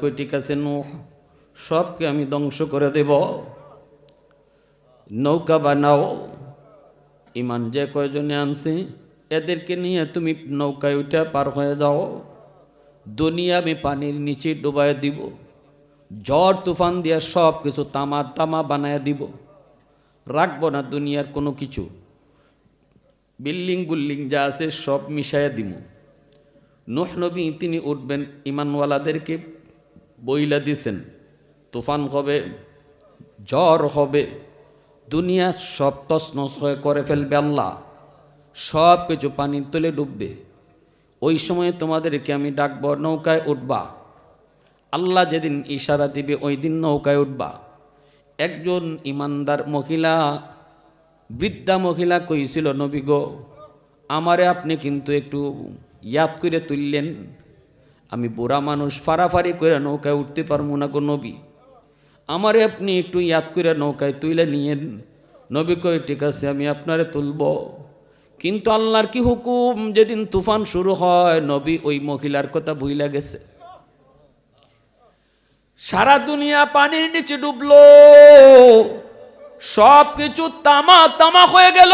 ঠিক আছে নূহ? সবকে আমি ধ্বংস করে দেব। নৌকা বানাও। ইমান যে কয়জনে আনছি, এদেরকে নিয়ে তুমি নৌকায় উঠে পার হয়ে যাও। দুনিয়া আমি পানির নিচে ডুবাই দিব। ঝড়, তুফান দিয়ে সব কিছু তামা তামা বানায় দিব। রাখব না দুনিয়ার কোনো কিছু। বিল্ডিং বুল্ডিং যা আছে সব মিশাইয়া দিব নুহ নবী তিনি উঠবেন ইমানওয়ালাদেরকে বইলা দিছেন, তুফান হবে, জ্বর হবে, দুনিয়া সব তসনস হয়ে করে ফেলবে আল্লাহ, সব কিছু পানির তলে ডুববে। ওই সময়ে তোমাদেরকে আমি ডাকব, নৌকায় উঠবা। আল্লাহ যেদিন ইশারা দিবে, ওই দিন নৌকায় উঠবা। একজন ইমানদার মহিলা, বৃদ্ধা মহিলা কইছিল, নবী গো, আমারে আপনি কিন্তু একটু ইয়াদ করে তুললেন। আমি বুড়া মানুষ, ফাড়াফাড়ি করে নৌকায় উঠতে পারব না গো নবী। আমারে আপনি একটু ইয়াদ করে নৌকায় তুলে নিয়েন। নবী কই ঠিক আছে, আমি আপনারে তুলব। কিন্তু আল্লাহর কি হুকুম? যেদিন তুফান শুরু হয়, নবী ওই মহিলার কথা ভুইলা গেছে। সারা দুনিয়া পানির নিচে ডুবলো। সব কিছু তামা তামা হয়ে গেল।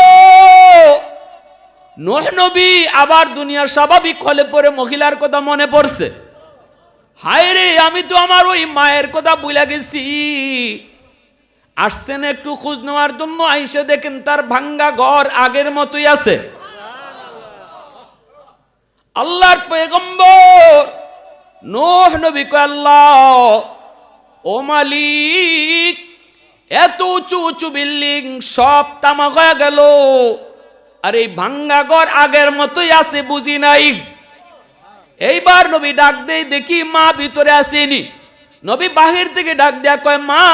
নোহ নবী আবার দুনিয়ার স্বাভাবিক হলে পরে মহিলার কথা মনে পড়ছে। হায় রে, আমি তো আমার ওই মায়ের কথা বুঝলা গেছি। আসছেন একটু খোঁজ নেওয়ার জন্য, আইসে দেখেন তার ভাঙ্গা ঘর আগের মতোই আছে। আল্লাহর পেগম্বর নোহ নবী আল্লাহ, ও মালিক, এত উঁচু উঁচু বিল্ডিং সব তামা হয়ে গেল। আর এই ভাঙ্গা ঘর আগের মতোই আছে, বুঝি নাই? এইবার নবী ডাক দেই, দেখি মা ভিতরে আসেনি। নবী বাহির থেকে ডাক দেয়া কয়, মা!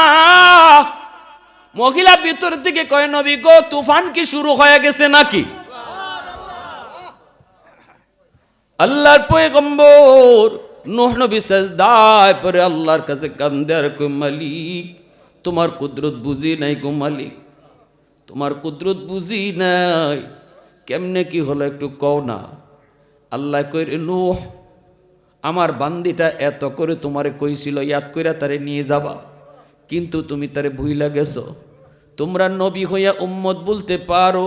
মহিলা ভিতর থেকে কয়, নবী গো, তুফান কি শুরু হয়ে গেছে নাকি? আল্লাহর পয়গম্বর নোহ নবী সাজদায় পরে আল্লাহর কাছে কান্দে, আর মালিক, তোমার কুদরত বুঝি নাই গো মালিক? তোমার কুদরত বুঝি নাই? কেমনে কি হলো একটু কও না। আল্লাহ কই রে নোহ, আমার বান্দিটা এত করে তোমারে কইছিল, ইয়াদ কইরা তারে নিয়ে যাবা। কিন্তু তুমি তারে ভুইলা গেছো। তোমরা নবী হইয়া উম্মত বলতে পারো,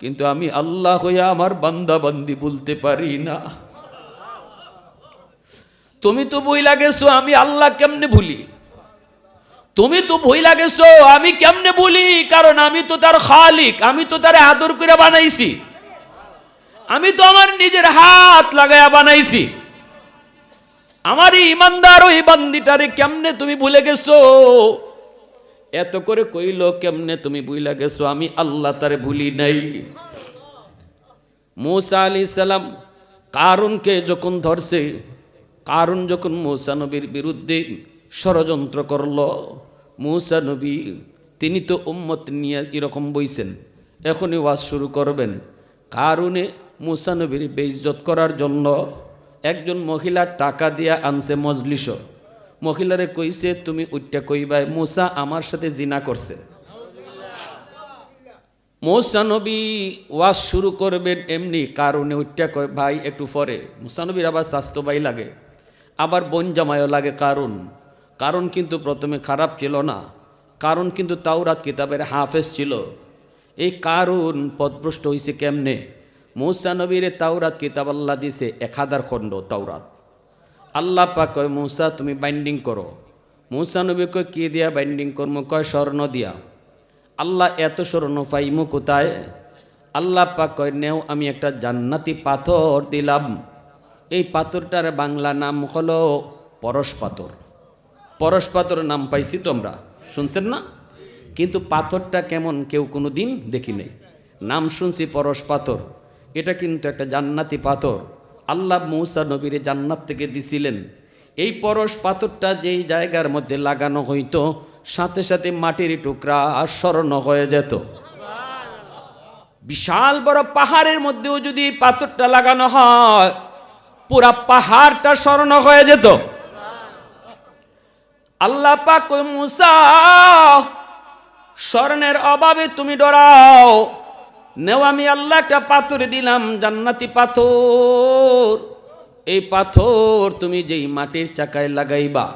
কিন্তু আমি আল্লাহ হইয়া আমার বান্দা বান্দি বলতে পারি না। তুমি তো বইলা গেছো, আমি আল্লাহ কেমনে ভুলি? তুমি তো ভুইলা গেছো, আমি কেমনে ভুলি? কারণ আমি তো তার খালিক, আমি তো তার আদর করে বানাইছি। আমি তো আমার নিজের হাত লাগায়া বানাইছি। আমার ইমানদার ওই বান্দিটারে কেমনে তুমি ভুলে গেছো? এত করে কইল, কেমনে তুমি ভুলে গেছো? আমি আল্লাহ তারে ভুলি নাই। মৌসা আলি সালাম কারুনকে যখন ধরছে, কারুন যখন মৌসা নবীর বিরুদ্ধে ষড়যন্ত্র করল, মৌসা নবী, তিনি তো উম্মত নিয়ে এরকম বইছেন। এখনই ওয়াজ শুরু করবেন। কারুনে মুসা নবীর বেইজ্জত করার জন্য একজন মহিলা টাকা দিয়া আনছে মজলিস মহিলারে কইছে, তুমি উইটা কইবাই, মুসা আমার সাথে জিনা করছে। মৌসানবী ওয়াজ শুরু করবেন এমনি, কারণে উইটা কয়, ভাই, একটু পরে। মুসানবীর আবার স্বাস্থ্য ভাই লাগে, আবার বন জামাইও লাগে কারণ। কারণ কিন্তু প্রথমে খারাপ ছিল না, কারণ কিন্তু তাওরাত কিতাবের হাফেজ ছিল। এই কারণ পদভ্রষ্ট হয়েছে কেমনে? মৌসা নবীর তাওরাত কিতাব আল্লাহ দিছে এক হাজার খণ্ড তাওরাত। আল্লাহ পাক কয়, মৌসা, তুমি বাইন্ডিং করো। মৌসা নবী কয়, কি দিয়া বাইন্ডিং করব কয়, স্বর্ণ দিয়া। আল্লাহ, এত স্বর্ণ পাইমু কোথায়? আল্লাহ পাক কয়, নেও, আমি একটা জান্নাতি পাথর দিলাম। এই পাথরটার বাংলা নাম হলো পরশ পাথর। পরশ পাথর নাম পাইছি তোমরা, শুনছেন না? কিন্তু পাথরটা কেমন কেউ কোনো দিন দেখি নেই। নাম শুনছি পরশ পাথর। এটা কিন্তু একটা জান্নাতি পাথর। আল্লাহ মৌসা নবীর জান্নাত থেকে দিছিলেন। এই পরশ পাথরটা যেই জায়গার মধ্যে লাগানো হইতো, সাথে সাথে মাটির টুকরা আর স্মরণ হয়ে যেত। বিশাল বড় পাহাড়ের মধ্যেও যদি পাথরটা লাগানো হয়, পুরা পাহাড়টা স্মরণ হয়ে যেত। আল্লাহ পাক মুসা স্মরণের অভাবে তুমি ডরাও নেও আমি আল্লাহ একটা পাথর দিলাম জান্নাতি পাথর। এই পাথর তুমি যেই মাটির চাকায় লাগাইবা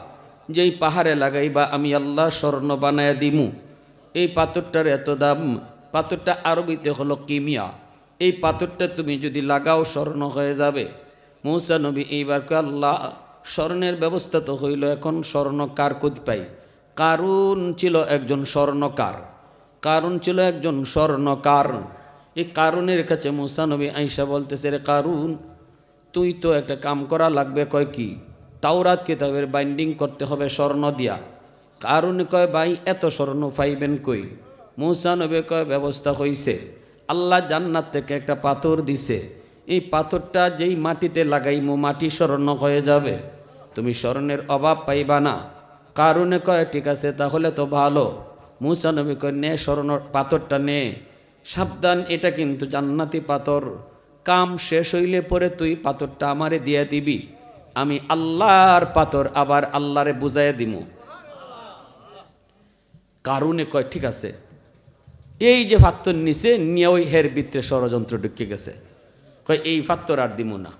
যেই পাহাড়ে লাগাইবা আমি আল্লাহ স্বর্ণ বানায় দিমু। এই পাথরটার এত দাম পাথরটা আরবিতে হলো কিমিয়া। এই পাথরটা তুমি যদি লাগাও স্বর্ণ হয়ে যাবে। মৌসা নবী এইবার কয়, আল্লাহ স্বর্ণের ব্যবস্থা তো হইল এখন স্বর্ণ কার কোথ পাই? কারুন ছিল একজন স্বর্ণকার। কারণ ছিল একজন স্বর্ণকার। এই কারণের কাছে মুসা নবী আইসা বলতেছে, রে কারুন, তুই তো একটা কাম করা লাগবে, কয় কি? তাওরাত কিতাবের বাইন্ডিং করতে হবে স্বর্ণ দিয়া। কারণ কয়, ভাই, এত স্বর্ণ পাইবেন কই? নবী কয়, ব্যবস্থা হইছে। আল্লাহ জান্নাত থেকে একটা পাথর দিছে। এই পাথরটা যেই মাটিতে লাগাইমো, মাটি স্বর্ণ হয়ে যাবে। তুমি স্বর্ণের অভাব পাইবা না। কারণে কয়, ঠিক আছে, তাহলে তো ভালো। নবী কয়, নে স্বর্ণ, পাথরটা নে। সাবধান, এটা কিন্তু জান্নাতি পাথর। কাম শেষ হইলে পরে তুই পাথরটা আমারে দিয়ে দিবি। আমি আল্লাহর পাথর আবার আল্লাহরে বুঝাইয়া দিমু। কারণে কয়, ঠিক আছে। এই যে ফাত্তর নিচে নিয়ে ওই হের ভিতরে ষড়যন্ত্র ঢুকে গেছে। কয়, এই ফাত্তর আর দিমু না।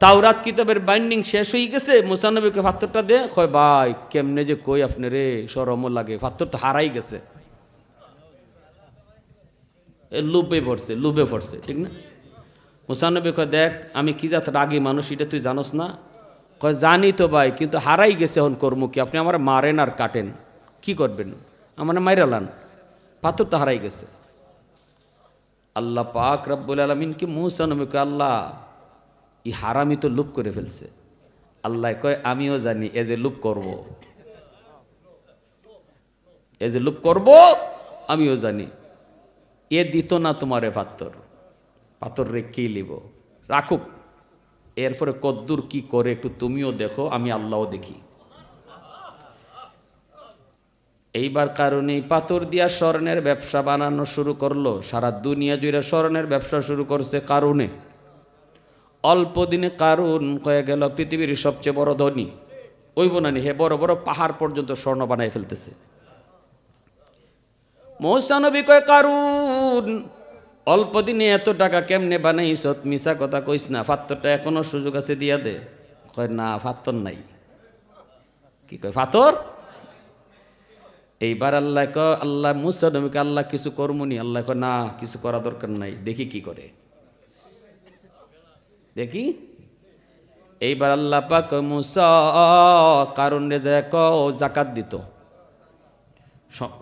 তাওরাত কিতাবের বাইন্ডিং শেষ হয়ে গেছে, মুসানবীকে ফাত্তরটা দে। কয়, ভাই, কেমনে যে কই আপনি রে সরমও লাগে। ফাত্তর তো হারাই গেছে। লুবে পড়ছে লুবে পড়ছে, ঠিক না? মুসানবী কয়, দেখ, আমি কি জাত রাগী মানুষ, এটা তুই জানোস না? কয়, জানি তো ভাই, কিন্তু হারাই গেছে এখন কর্ম কি? আপনি আমার মারেন আর কাটেন। কি করবেন? আমার মাইরালান পাথর তো হারাই গেছে। আল্লাহ পাক রব্বুল আলমিন কি মুসানবী কয়, আল্লাহ ই হারামি তো লুপ করে ফেলছে। আল্লাহ কয়, আমিও জানি, এ যে লুপ করব। এ যে লুপ করব, আমিও জানি। এ দিত না তোমারে পাত্তর পাথর। রে রেখেই লিব? রাখুক। এরপরে কদ্দুর কি করে একটু তুমিও দেখো, আমি আল্লাহও দেখি। এইবার কারণে পাথর দিয়া স্বর্ণের ব্যবসা বানানো শুরু করল। সারা দুনিয়া জুড়ে স্বর্ণের ব্যবসা শুরু করছে কারণে অল্প দিনে কারণ হয়ে গেল, পৃথিবীর সবচেয়ে বড় ধনী। ওই বোনানি হে বড় বড় পাহাড় পর্যন্ত স্বর্ণ বানাই ফেলতেছে। মৌসানবী কয়, কারুন, অল্প দিনে এত টাকা কেমনে বানাইছ? মিশা কথা কইস না, ফাত্তরটা এখনও সুযোগ আছে দিয়া দে। কয়, না, ফাত্তর নাই। কি কয় ফাতর এইবার আল্লাহ ক আল্লাহ, মুসা নবীকে আল্লাহ কিছু কর্মনি আল্লাহ কয়, না, কিছু করা দরকার নাই, দেখি কি করে। দেখি। এইবার আল্লাহ পাক মুসা কারণ দেখ, জাকাত দিত।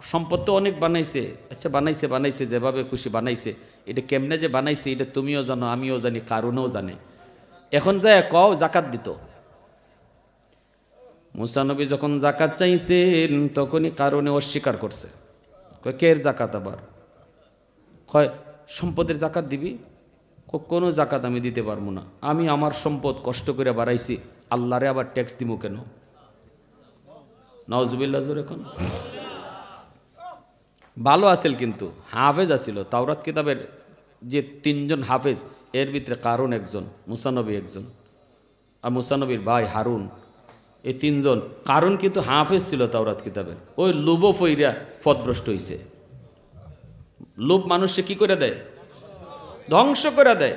সম্পদ তো অনেক বানাইছে। আচ্ছা বানাইছে বানাইছে, যেভাবে খুশি বানাইছে। এটা কেমনে যে বানাইছে, এটা তুমিও জানো, আমিও জানি, কারণেও জানে। এখন যায়, কও, জাকাত দিত। মুসানবী যখন জাকাত চাইছেন, তখনই কারণে অস্বীকার করছে। কয়, কের জাকাত আবার? কয়, সম্পদের জাকাত দিবি? ক- কোনো জাকাত আমি দিতে পারব না। আমি আমার সম্পদ কষ্ট করে বাড়াইছি, আল্লাহরে আবার ট্যাক্স দিব কেন? নওয়াজুবিল্লাহ এখন ভালো আছিল কিন্তু, হাফেজ আছিল। তাওরাত কিতাবের যে তিনজন হাফেজ, এর ভিতরে কারণ একজন? মুসানবী একজন। আর মুসানবীর ভাই হারুন। এই তিনজন। কারণ কিন্তু হাফেজ ছিল তাওরাত কিতাবের। ওই লুবো ফইরা ফদভ্রষ্ট হইছে। লোভ মানুষকে কি করে দেয়? ধ্বংস করে দেয়।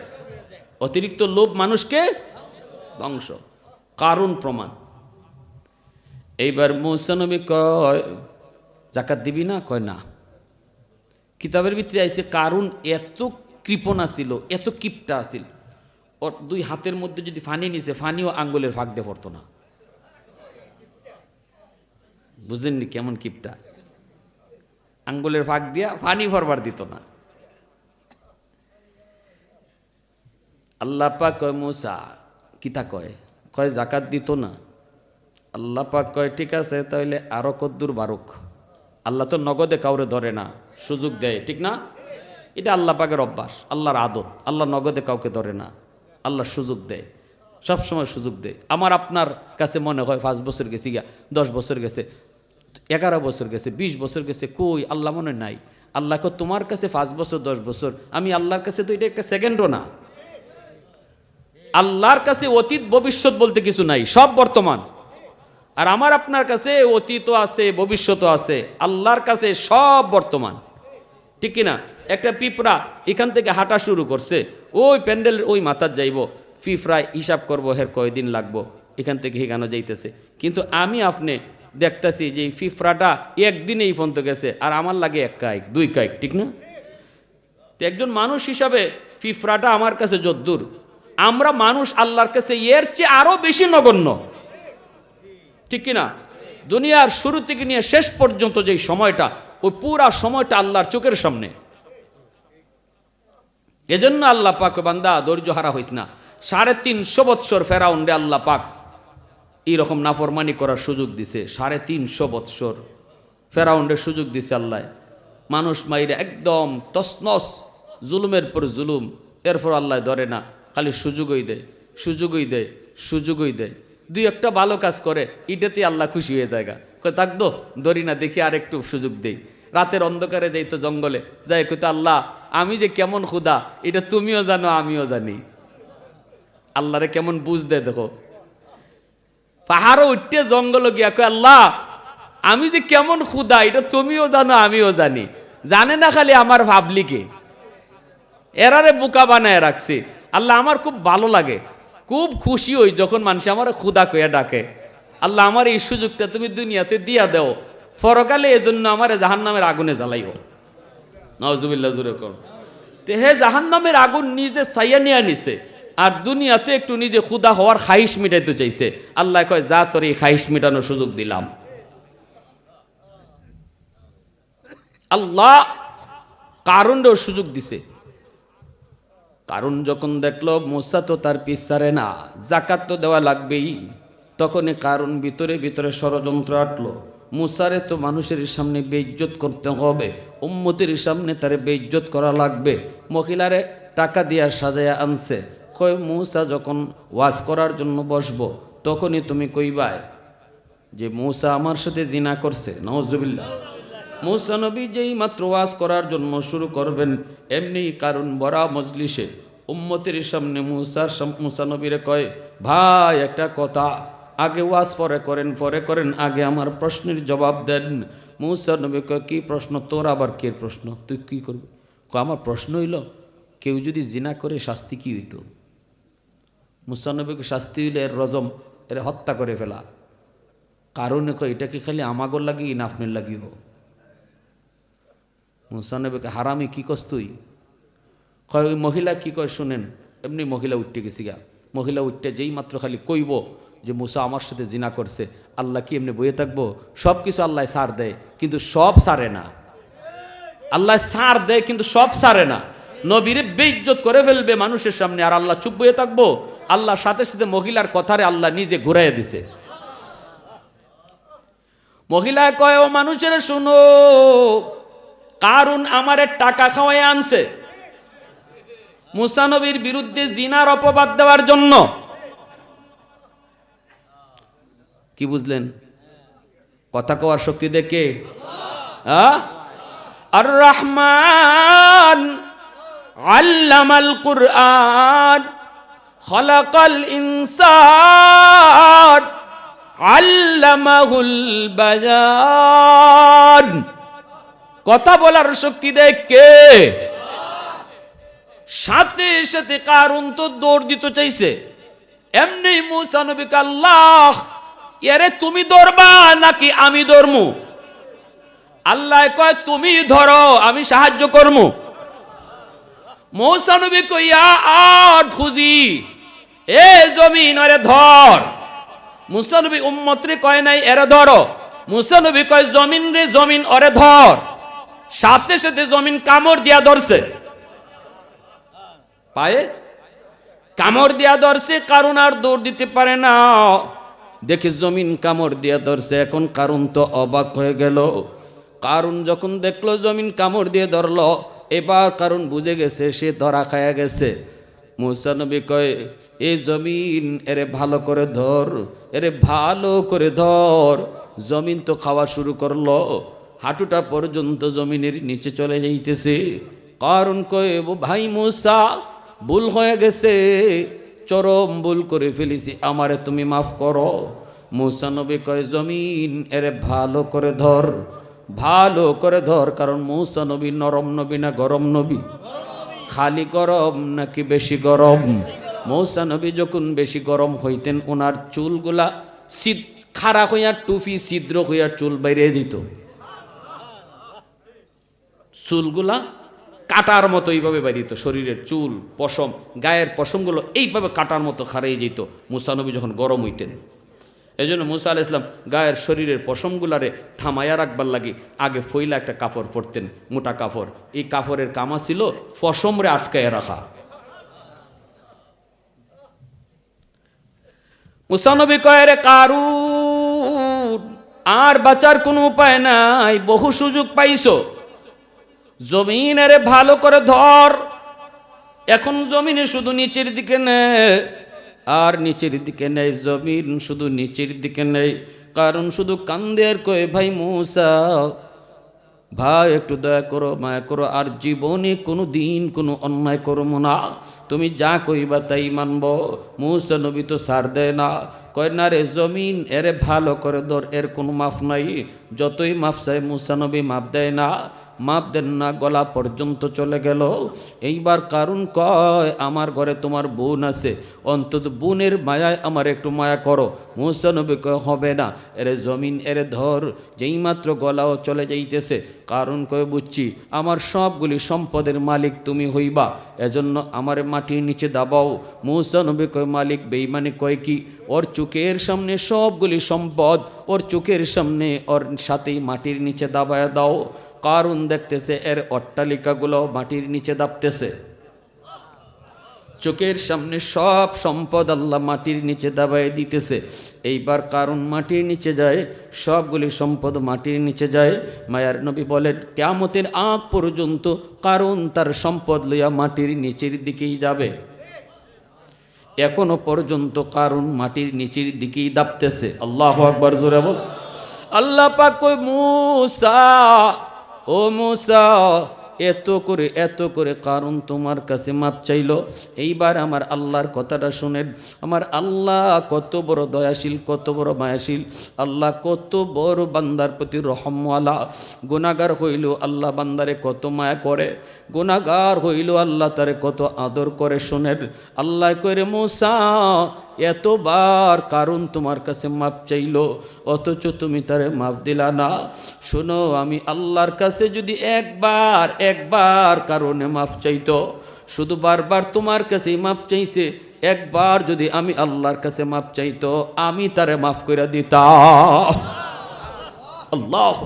অতিরিক্ত লোভ মানুষকে ধ্বংস। কারণ প্রমাণ। এইবার মুসানবী কয়, জাকাত দিবি না? কয়, না। কিতাবের ভিতরে আইসে কারণ এত কৃপণা ছিল এত কিপটা আছিল। ওর দুই হাতের মধ্যে যদি ফানি নিছে, ফানিও আঙ্গুলের ফাঁক দিয়ে পড়তো না। বুঝেননি কেমন কিপটা? আঙ্গুলের ফাঁক দিয়া ফানি ফরবার দিত না। আল্লাহ পাক কয়, মুসা, কিতা কয়? কয়, জাকাত দিত না। আল্লাহ পাক কয়, ঠিক আছে তাহলে আরও কদ্দুর বারুক। আল্লাহ তো নগদে কাউরে ধরে না সুযোগ দেয় ঠিক না? এটা আল্লাহ পাকের অভ্যাস আল্লাহর আদত আল্লাহ নগদে কাউকে ধরে না আল্লাহ সুযোগ দেয় সব সময় সুযোগ দেয়। আমার আপনার কাছে মনে হয় পাঁচ বছর গেছি গিয়া দশ বছর গেছে এগারো বছর গেছে বিশ বছর গেছে কই আল্লাহ মনে নাই? আল্লাহ কয়, তোমার কাছে পাঁচ বছর দশ বছর আমি আল্লাহর কাছে তো এটা একটা সেকেন্ডও না। আল্লাহর কাছে অতীত ভবিষ্যৎ বলতে কিছু নাই সব বর্তমান। আর আমার আপনার কাছে অতীতও আছে ভবিষ্যৎও আছে, আল্লাহর কাছে সব বর্তমান। ঠিক কিনা? একটা পিঁপড়া এখান থেকে হাঁটা শুরু করছে, ওই প্যান্ডেলের ওই মাথার যাইব ফিফরায় হিসাব করব, হের কয়দিন লাগবো, এখান থেকে হেগানো যাইতেছে। কিন্তু আমি আপনি দেখতেছি যে এই ফিফরাটা একদিনেই পর্যন্ত গেছে, আর আমার লাগে এক কাইক দুই কাইক ঠিক না? তো একজন মানুষ হিসাবে ফিফরাটা আমার কাছে যদ্দূর। আমরা মানুষ আল্লাহর কাছে এর চেয়ে আরও বেশি নগণ্য। ঠিক কিনা? দুনিয়ার শুরু থেকে নিয়ে শেষ পর্যন্ত যেই সময়টা, ওই পুরা সময়টা আল্লাহর চোখের সামনে। এজন্য আল্লাহ পাক বান্দা ধৈর্য হারা হইস না। সাড়ে তিনশো বৎসর ফেরাউন রে আল্লাহ পাক এইরকম নাফরমানি করার সুযোগ দিছে। সাড়ে তিনশো বৎসর ফেরাউন্ডের সুযোগ দিছে আল্লাহ। মানুষ মাইরে একদম তসনস জুলুমের পর জুলুম। এরপর আল্লাহ ধরে না, খালি সুযোগই দেয় সুযোগই দেয় সুযোগই দেয়। দুই একটা ভালো কাজ করে এটাতে আল্লাহ খুশি হয়ে যায় গা। থাকতো ধরি না, দেখি আর একটু সুযোগ দেই। রাতের অন্ধকারে যাই তো জঙ্গলে, যাই কইতো আল্লাহ, আমি যে কেমন খুদা এটা তুমিও জানো, আমিও জানি। আল্লাহরে কেমন বুঝ দেয় দেখো। পাহাড়ও উঠতে জঙ্গল গিয়া কয়, আল্লাহ, আমি যে কেমন খুদা এটা তুমিও জানো, আমিও জানি। জানে না খালি আমার ভাবলিকে। এরারে বোকা বানায় রাখছি। আল্লাহ, আমার খুব ভালো লাগে। খুব খুশি হই যখন মানুষ আমার খুদা কইয়া ডাকে। আল্লাহ আমার এই সুযোগটা তুমি দুনিয়াতে দিয়া দেও। ফরকালে এজন্য আমার জাহান নামের আগুনে জ্বালাইও। নজুবিল্লা জুরে কর হে জাহান নামের আগুন নিজে সাইয়া নিয়ে নিছে, আর দুনিয়াতে একটু নিজে খুদা হওয়ার খাইশ মিটাইতে চাইছে। আল্লাহ কয়, যা তোর এই খাইশ মিটানোর সুযোগ দিলাম। আল্লাহ কারণেও সুযোগ দিছে। কারণ যখন দেখল মোসা তো তার পিসারে না, জাকাত তো দেওয়া লাগবেই, তখনই কারণ ভিতরে ভিতরে ষড়যন্ত্র আটলো। মুসারে তো মানুষের সামনে বেইজ্জত করতে হবে, উম্মতির সামনে তারে বেইজ্জত করা লাগবে। মহিলারে টাকা দিয়া সাজায়া আনছে। কয়, মূসা, যখন ওয়াজ করার জন্য বসব, তখনই তুমি কইবায় যে মূসা আমার সাথে জিনা করছে, নওয়াজুবিল্লাহ। মূসা নবী যেই মাত্র ওয়াজ করার জন্য শুরু করবেন, এমনি কারণ বড়া মজলিসে উম্মতের সামনে মূসার সাম- মূসা নবীরে কয়, ভাই, একটা কথা। আগে ওয়াজ পরে করেন পরে করেন, আগে আমার প্রশ্নের জবাব দেন। মূসা নবী কয়, কি প্রশ্ন? তোর আবার কে প্রশ্ন? তুই কি করবি? আমার প্রশ্ন হইল, কেউ যদি জিনা করে শাস্তি কি হইতো? মুসানবীকে শাস্তি হইলে এর রজম, এর হত্যা করে ফেলা। কারণে কয় এটা কি খালি আমাগর লাগি না আপনার লাগিও। মুসানবীকে হারামি কি কস তুই? কয় ওই মহিলা কি কয় শুনেন? এমনি মহিলা উঠতে গেছি গা। মহিলা উঠতে যেই মাত্র খালি কইব যে মুসা আমার সাথে জিনা করছে, আল্লাহ কি এমনি বইয়ে থাকব? সব কিছু আল্লাহ সার দেয়, কিন্তু সব সারে না। আল্লাহ সার দেয়, কিন্তু সব সারে না। নবীরে বেইজ্জত করে ফেলবে মানুষের সামনে, আর আল্লাহ চুপ বইয়ে থাকব? আল্লাহ সাথে সাথে মহিলার কথারে আল্লাহ নিজে ঘুরাইয়া দিছে। মহিলা কয়, ও মানুষের শুনো কারণ আমারে টাকা খাওয়াই আনছে। মুসানবীর বিরুদ্ধে জিনার অপবাদ দেওয়ার জন্য। কি বুঝলেন? কথা কওয়ার শক্তি দেখে আর রহমান আল্লামাল কুরআন খলাকাল ইনসান আল্লামাহুল বায়ান কথা বলার শক্তি দেয় কে? সাথে সাথে কারণ তো দৌড় দিতে চাইছে? এমনি মুসা নবীকে আল্লাহ, এরে তুমি ধরবা নাকি আমি ধরমু আল্লাহ কয়, তুমি ধরো, আমি সাহায্য করমু। মৌসা নবী কইয়া আট খুঁজি, এ জমিন আরে ধর। মুসানবী উম্মত রে কয় নাই, এরে ধরো। মুসানবী কয়, জমিন রে জমিন অরে ধর। সাথে সাথে জমিন কামড় দিয়া ধরছে। পায়ে? কামড় দিয়া ধরছে, কারণ আর দৌড় দিতে পারে না। দেখি জমিন কামড় দিয়া ধরছে, এখন কারণ তো অবাক হয়ে গেল। কারণ যখন দেখল জমিন কামড় দিয়ে ধরলো, এবার কারণ বুঝে গেছে, সে ধরা খায়া গেছে। মুসানবী কয় এই জমিন, এরে ভালো করে ধর, এরে ভালো করে ধর। জমিন তো খাওয়া শুরু করল। হাঁটুটা পর্যন্ত জমিনের নিচে চলে যাইতেছে। কারণ কয়ে, ও ভাই মুসা, ভুল হয়ে গেছে। চরম ভুল করে ফেলেছি, আমারে তুমি মাফ করো। মুসা নবী কয়, জমিন এরে ভালো করে ধর, ভালো করে ধর, কারণ মুসা নবী নরম নবী না গরম নবী? খালি গরম নাকি বেশি গরম? মৌসা নবী যখন বেশি গরম হইতেন ওনার চুলগুলা সিদ খাড়া হইয়া টুপি ছিদ্র হইয়া চুল বাইরে দিত। চুলগুলা কাটার মতো এইভাবে বাড়িত শরীরের চুল, পশম, গায়ের পশমগুলো এইভাবে কাটার মতো খারাই যেত মুসানবী যখন গরম হইতেন। এই জন্য মুসা আল ইসলাম গায়ের শরীরের পশমগুলারে থামাইয়া রাখবার লাগে, আগে ফইলা একটা কাপড় পরতেন, মোটা কাপড় এই কাপড়ের কামা ছিল পশমরে আটকাইয়া রাখা। মুসানবী কয় রে কারুন, আর বাঁচার কোনো উপায় নাই, বহু সুযোগ পাইছো। জমিনের ভালো করে ধর। এখন জমিনে শুধু নিচের দিকে নেই আর নিচের দিকে নেই জমিন শুধু নিচের দিকে নেই কারণ শুধু কান্দের কয়ে, ভাই মূসা, ভাই একটু দয়া করো, মায়া করো। আর জীবনে কোনো দিন কোনো অন্যায় করব না। তুমি যা কইবা তাই মানব। মূসা নবী তো সার দেয় না। কয়, না রে, জমিন এরে ভালো করে ধর, এর কোনো মাফ নাই। যতই মাফ চাই মূসা নবী মাফ দেয় না। মাপ দেন না, গলা পর্যন্ত চলে গেল। এইবার কারণ কয়, আমার ঘরে তোমার বোন আছে, অন্তত বোনের মায়ায় আমার একটু মায়া করো। মুসানবী কয়, হবে না, এরে জমিন, এরে ধর, যেই মাত্র গলাও চলে যাইতেছে, কারণ কয়ে বুঝছি, আমার সবগুলি সম্পদের মালিক তুমি হইবা, এজন্য আমার মাটির নিচে দাবাও। মুসানবী কয়, মালিক বেইমানি কয় কি, ওর চোখের সামনে সবগুলি সম্পদ, ওর চোখের সামনে ওর সাথেই মাটির নিচে দাবায় দাও। কারুন দেখতেছে, এর অট্টালিকাগুলো মাটির নিচে দাপতেছে চোখের সামনে সব সম্পদ আল্লাহ মাটির নিচে দাবায় দিতেছে। এইবার কারণ মাটির নিচে যায়, সবগুলি সম্পদ মাটির নিচে যায়। মায়ার নবী বলেন কেমতের আগ পর্যন্ত কারণ তার সম্পদ লইয়া মাটির নিচের দিকেই যাবে। এখনও পর্যন্ত কারণ মাটির নিচের দিকেই দাপতেছে আল্লাহ আকবর, জোরে বল। আল্লাহ পাক মুসা ও মুসা, এত করে এত করে কারণ তোমার কাছে মাপ চাইল। এইবার আমার আল্লাহর কথাটা শুনেন। আমার আল্লাহ কত বড় দয়াশীল, কত বড় মায়াশীল। আল্লাহ কত বড় বান্দার প্রতি রহমওয়ালা। গুণাগার হইল আল্লাহ বান্দারে কত মায়া করে। গুণাগার হইল আল্লাহ তারে কত আদর করে শোনেন। আল্লাহ করে মোসা এতবার কারণ তোমার কাছে মাপ চাইল, অথচ তুমি তারে মাপ দিলা না। শোনো, আমি আল্লাহর কাছে যদি একবার একবার কারণে মাপ চাইত, শুধু বারবার তোমার কাছে মাপ চাইছে, একবার যদি আমি আল্লাহর কাছে মাপ চাইতো, আমি তারে মাফ করে দিতাম। আল্লাহ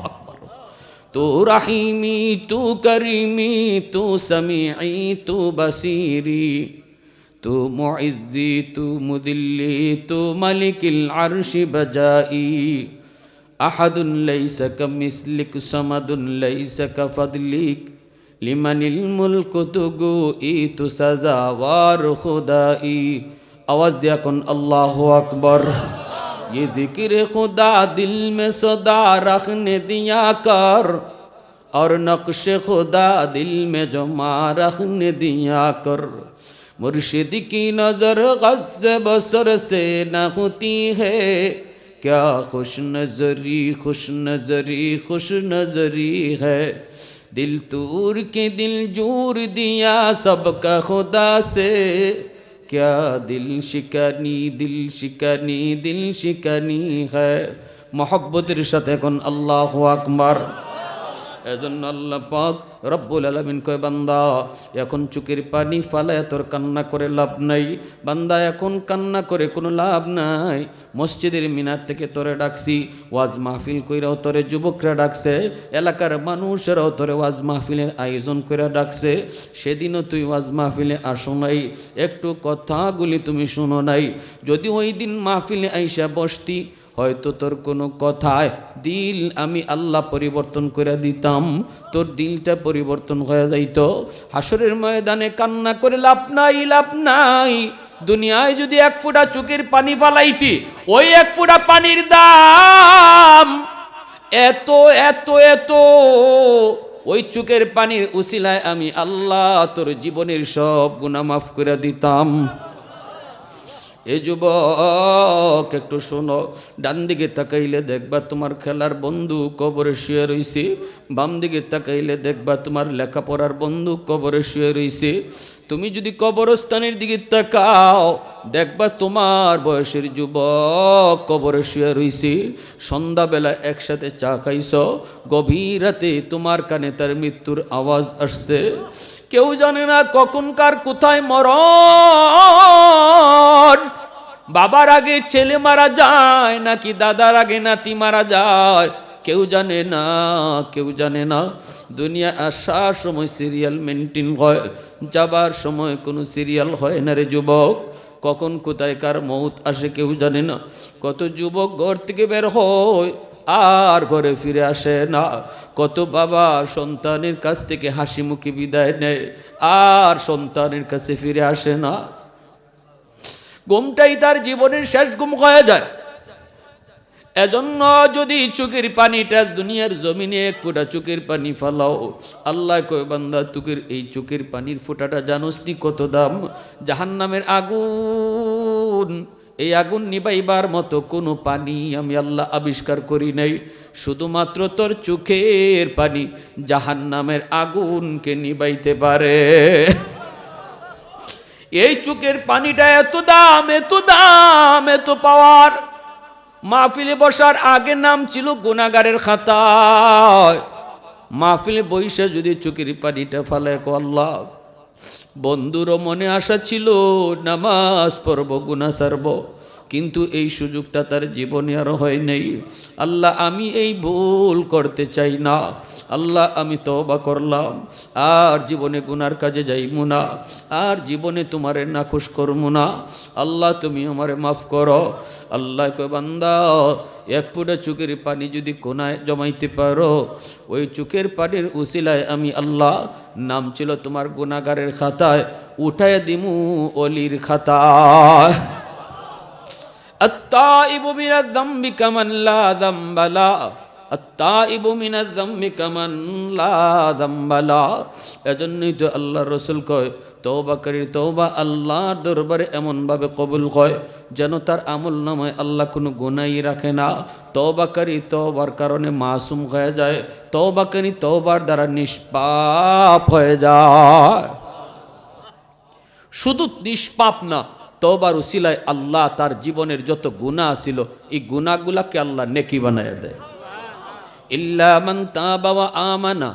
তু রাহিমি, তু করিমি, তু সমিআই তু বসিরি। তু মুইজ্জি তু মুদিল্লি তু মালিকিল আরশি বাজাই আহাদুন লাইসা মিসলিক সামাদুন লাইসা ফাদলিক লিমানিল মুলকু তুগু ই তু সাজাওয়ার খুদাই আওয়াজ দিয়া কোন আল্লাহু আকবার। ই ذکر খুদা দিল মে সদা رکھنے দিয়া কর। আর নকশে খুদা দিল মে জমা رکھنے দিয়া কর। मुर्शिद की नज़र गज बसर से न होती है क्या खुश नजरी खुश नजरी खुश नजरी है दिल तूर के दिल जूर दिया सबका खुदा से क्या दिल शिकानी दिल शिकानी दिल शिकानी है মোহব্বতের সাথে এখন আল্লাহ আকবার এজন্য আল্লাহ পাক রব্বুল আলমিন কয়, বান্দা, এখন চুকের পানি ফালায় তোর কান্না করে লাভ নাই। বান্দা, এখন কান্না করে কোনো লাভ নাই। মসজিদের মিনার থেকে তোরে ডাকছি, ওয়াজ মাহফিল কইরাও তোরে যুবকরা ডাকছে, এলাকার মানুষেরাও তোরে ওয়াজ মাহফিলের আয়োজন করে ডাকছে। সেদিনও তুই ওয়াজ মাহফিলে আসো নাই। একটু কথাগুলি তুমি শুনো নাই। যদি ওই দিন মাহফিলে আইসা বসতি হয়তো তোর কোনো কথায় দিল আমি আল্লাহ পরিবর্তন করে দিতাম, তোর দিলটা পরিবর্তন হয়ে যাইত। হাসরের ময়দানে কান্না করে লাভ নাই লাভ নাই। দুনিয়ায় যদি এক ফুটা চোখের পানি ফালাইতি, ওই এক ফুটা পানির দাম এত এত এত। ওই চোখের পানির উসিলায় আমি আল্লাহ তোর জীবনের সব গুণা মাফ করে দিতাম। এ যুবক, একটু শোনো। ডান দিকে তাকাইলে দেখবা তোমার খেলার বন্ধু কবরে শুয়ে রইছে। বাম দিকে তাকাইলে দেখবা তোমার লেখাপড়ার বন্ধু কবরে শুয়ে রইছি। তুমি যদি কবরস্থানের দিকে তাকাও, দেখবা তোমার বয়সের যুবক কবরে শুয়ে রইছে। সন্ধ্যাবেলা একসাথে চা খাইছ, গভীর রাতে তোমার কানে তার মৃত্যুর আওয়াজ আসছে। কেউ জানে না কখনকার কোথায় মরণ। বাবার আগে ছেলে মারা যায়, নাকি দাদার আগে নাতি মারা যায়? কেউ জানে না, কেউ জানে না। দুনিয়া আসার সময় সিরিয়াল মেনটেন হয়, যাবার সময় কোনো সিরিয়াল হয় না রে যুবক। কখন কোথায় কার মৌত আসে কেউ জানে না। কত যুবক ঘর থেকে বের হয়, আর ঘরে ফিরে আসে না। কত বাবা সন্তানের কাছ থেকে হাসি মুখে বিদায় নেয়, আর সন্তানের কাছে ফিরে আসে না। ঘুমটাই তার জীবনের শেষ ঘুম হয়ে যায়। এজন্য যদি চোখের পানিটা দুনিয়ার জমিনে এক ফোঁটা চোখের পানি ফালাও, আল্লাহ কয়, বান্দা এই চোখের পানির ফোঁটাটা জানোস নি কত দাম? জাহান্নামের আগুন, এই আগুন নিবাইবার মতো কোনো পানি আমি আল্লাহ আবিষ্কার করি নাই। শুধুমাত্র তোর চোখের পানি জাহান্নামের আগুনকে নিবাইতে পারে। এই চোখের পানিটা এত দাম এত দাম, এত পাওয়ার। মাহফিলে বসার আগে নাম ছিল গুণাগারের খাতা মাহফিলে বইসে যদি চোখের পানিটা ফালে আল্লাহ, বন্ধুরও মনে আশা ছিল, নামাজ পড়ব গুণা সারব। কিন্তু এই সুযোগটা তার জীবনে আর হয় নাই। আল্লাহ, আমি এই ভুল করতে চাই না। আল্লাহ, আমি তবা করলাম। আর জীবনে গুনার কাজে যাইমু না। আর জীবনে তোমারে নাখুশ করব না। আল্লাহ, তুমি আমারে মাফ করো। আল্লাহ কয়, বান্দা, এক ফুটা চোখের পানি যদি কোনায় জমাইতে পারো, ওই চোখের পানির উসিলায় আমি আল্লাহ, নাম ছিল তোমার গুণাগারের খাতায়, উঠায় দিমু অলির খাতায়। التائب من الذنب كمن لا ذنب له التائب من الذنب كمن لا ذنب له এজন্যই তো আল্লাহ রসুল কয় তৌবাকারীর তৌবা আল্লাহর দরবারে এমনভাবে কবুল হয় যেন তার আমল নামায় আল্লাহ কোনো গুনাই রাখে না তৌবাকারী তৌবার কারণে মাসুম হয়ে যায় তৌবাকারী তৌবার দ্বারা নিষ্পাপ হয়ে যায় শুধু নিষ্পাপ না তবার উসিলায় আল্লাহ তার জীবনের যত গুণা ছিল, এই গুণাগুলাকে আল্লাহ নেকি বানায় দেয়। মান আমানা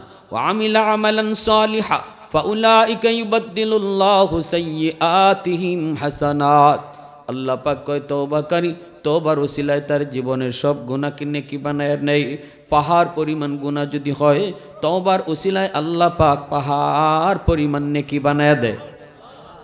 কয় তার জীবনের সব গুণাকে নেকি বানায় নেই। পাহাড় পরিমাণ গুণা যদি হয়, তওবার ওসিলায় আল্লাহ পাক পাহাড় পরিমাণ নেকি বানায় দেয়।